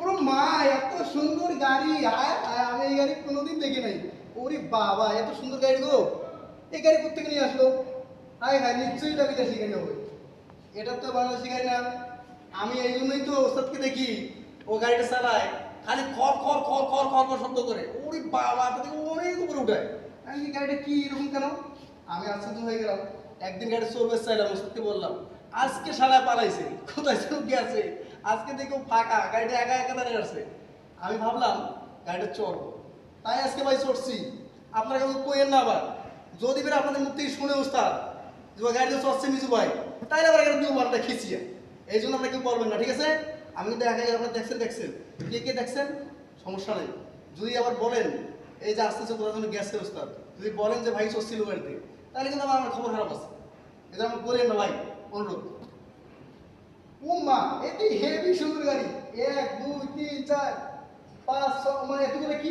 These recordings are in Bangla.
ওরে মা এত সুন্দর গাড়ি। আয়, আমি এই গাড়ি কোনোদিন দেখি নাই। ওরে বাবা এত সুন্দর গাড়ি গো। এই গাড়ি কোথেকে নিয়ে আসলো? হায় হায় নিশ্চয়ই এটা বিদেশি গাড়ি হবে। এটা তো বাংলাদেশি গাড়ি না। আমি এই জন্যই তো ওস্তাদকে দেখি। ও গাড়িটা চালায়। খালি খর খর খর খর খর খর শব্দ করে। ওরে বাবা তা দেখি অনেক উপরে উঠায়। আমি গাড়িটা কি এরকম কেন? আমি আশ্চর্য হয়ে গেলাম। একদিন গাড়ি চলবে চাইলাম ওস্তাদকে বললাম আজকে সারা পালাইছে। কোথায় চোখ গেছে আজকে দেখো ফাঁকা, গাড়িটা একা একা দাঁড়িয়ে আছে আমি ভাবলাম, গাড়িটা চড়বো। তাই আজকে ভাই চড়ছি। আপনারা কেউ কইেন না আবার। যদি বের আপনাদের মুখ থেকে শুনে উস্তাদ যে গাড়িতে চড়ছে মিজু ভাই, তাইলে আবার এখানে নিউ মালটা খিচিয়ে। এই জন্য আপনারা কেউ বলবেন না, ঠিক আছে? আমি কিন্তু একা আপনারা দেখছেন দেখছেন। কে কে দেখছেন? সমস্যা নেই। যদি আবার বলেন, এই যে আস্তে আস্তে কোথাও জন্য গেছে উস্তাদ। যদি বলেন যে ভাই চড়ছিল গাড়িতে তাহলে কিন্তু আমার খবর খারাপ আছে। এটা আমার বলেন না ভাই, অনুরোধ। ও মা এটি হেভি সুন্দর গাড়ি এক দুই তিন চার পাঁচ ছ মানে এতগুলো কি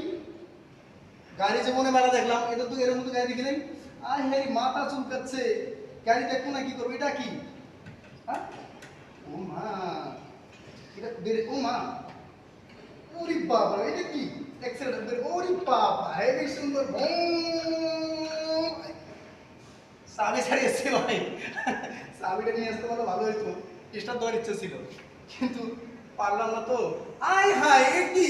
গাড়ি যে মনে মেলা দেখলাম এটা তো এর মধ্যে গাড়ি দেখি নাই আই হ্যাঁ মাথা চুলকাচ্ছে গাড়ি দেখব না কি করব এটা কি হ্যাঁ? ও এটা ও মা ওরে বাবা এটা কি বেরে ওরে বাবা হেভি সুন্দর ভুম। সামনে ছাড়িয়েছে ভাই চাবিটা নিয়ে আসতে পারলে ভালো হইতো স্টার দেওয়ার ইচ্ছে ছিল। কিন্তু পারলাম না তো। আই হায়, এ কি?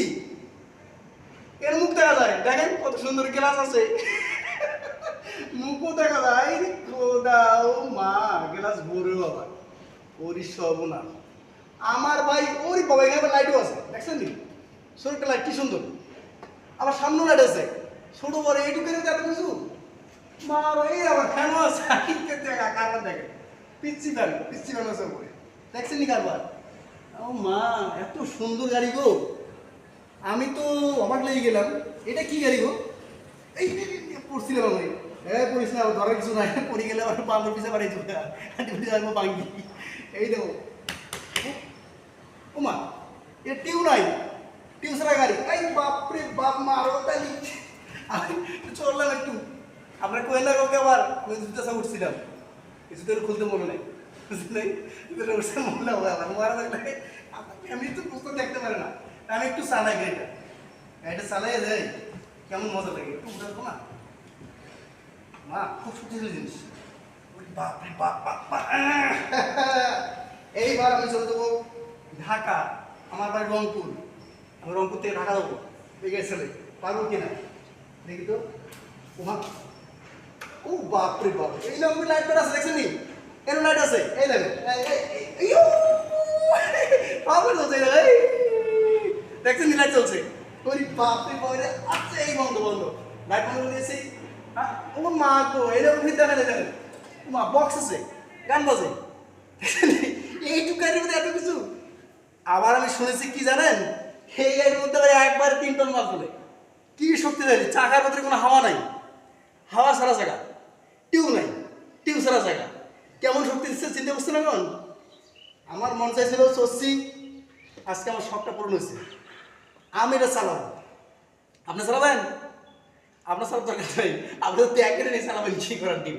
এর মুখ দেখা যায়। দেখেন কত সুন্দর গ্লাস আছে। মুখও দেখা যায়। খোদা, ও মা, গ্লাস ভরে বাবা। ওরি সবনা আমার ভাই ওরি বাবা, এখানে লাইটও আছে। দেখছেন নি? একটা লাইট কি সুন্দর। আবার সামনে লাইট আছে। ছোট, বড়, এইটুকু এত কিছু? মার, এই আবার ফ্যানও আছে। আইকে দেখা পিচ্ছি ফ্যান পিচ্ছি ফ্যান আছে দেখছেন নি কারবার? ও মা, এত সুন্দর গাড়ি গো। আমি তো অবাক লেগে গেলাম। এটা কি গাড়ি গো? এই পড়ছিলাম আমি। এ, পড়িস না ধরার কিছু নাই। পড়ে গেলে আবার পাঁচ পিসে বাড়ি চলে আসব বাঙ্গি এই দেখো। ও- মা এ টিউ নাই। টিউ ছাড়া গাড়ি। এই বাপরে বাপ মারো তালি আমি চললাম একটু। আমরা কোয়েন্দা কাউকে আবার? আমি জুতা উঠছিলাম। কিছু তো খুলতে মনে নেই। উঠছে মনে হবে আবার মারা থাকলে আমি তো দেখতে পারে না আমি একটু চালাই গাড়িটা গাড়িটা চালাই যাই কেমন মজা লাগে একটু উঠাবো না মা খুব জিনিস ওরে বাপ বাপ। এইবার আমি চলে যাব ঢাকা, আমার বাড়ি রংপুর. আমি রংপুর থেকে ঢাকা যাব। দেখে ছেলে পারব কিনা দেখি তো। ও, বাপরে বাপ। এই লম্বি লাইট আছে, দেখছেন এর লাইট আছে এই দেখেন এই- এই- এই-! পাগল চলছে এই এই! দেখছেন লাইট চলছে ওরে বাপ রে বাপ রে আচ্ছা এই বন্ধ বন্ধ লাইট বন্ধ দিয়েছি? ও মা গো এরকম ভিড় দেখা দেখেন মা বক্স আছে গান বাজে? এইটুকু গাড়ির মধ্যে এত কিছু আবার আমি শুনেছি কি জানেন? এই গাড়ির মধ্যে একবার তিন টন মাল তোলে। কি শক্তিশালী চাকার ভেতরে কোনো হাওয়া নাই। হাওয়া সারা জায়গা। টিউ নাই। টিউ সারা জায়গা। কেমন শক্তি দিচ্ছে চিন্তা করছেন এখন? আমার মন চাইছিল চলছি আজকে আমার শখটা পূরণ হয়েছে। আমি এটা চালাবো। আপনি চালাবেন? আপনার চালার দরকার নেই। আপনি তো ত্যাগের নেই চালাবেন, কি করার দিন?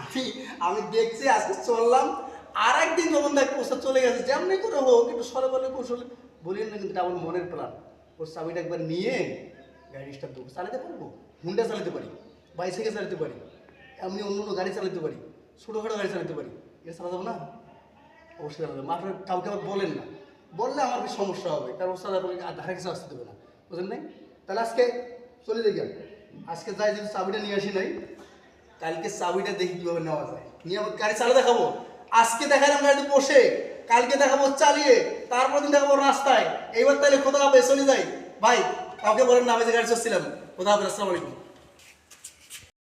আমি আমি দেখছি, আজকে চললাম আর একদিন যখন দেখ পোস্টার চলে গেছে, যেমনি করে হোক, একটু সরে বলে কৌশলে বলিয়েন না কিন্তু আমার মনের প্ল্যান ওর চাবিটা একবার নিয়ে গাড়ি স্টার্ট দেবো চালাতে পারব? হুন্ডা চালাতে পারি বাইসাইকেল চালাতে পারি, এমনি অন্য অন্য গাড়ি চালাতে পারি। ছোটোখাটো গাড়ি চালাতে পারি। এটা চালা যাব না? অবশ্যই চালাতে হবে আপনার কাউকে আবার বলেন না। বললে আমার সমস্যা হবে? কারণ সাথে ধারে কিছু আসতে দেবে না। বুঝলেন নাই? তাহলে আজকে চলে যাই আজকে যাই যদি চাবিটা নিয়ে আসি নাই, কালকে চাবিটা দেখি কীভাবে নেওয়া যায়। নিয়ে আমার গাড়ি চালা দেখাবো। আজকে দেখালাম গাড়িতে বসে। কালকে দেখাবো চালিয়ে। তারপর দিন দেখাবো রাস্তায়। এইবার তাহলে কোথাও চলে যাই। ভাই, কাউকে বলেন না আমি যে গাড়ি চলছিলাম কোথাও আসসালামু আলাইকুম।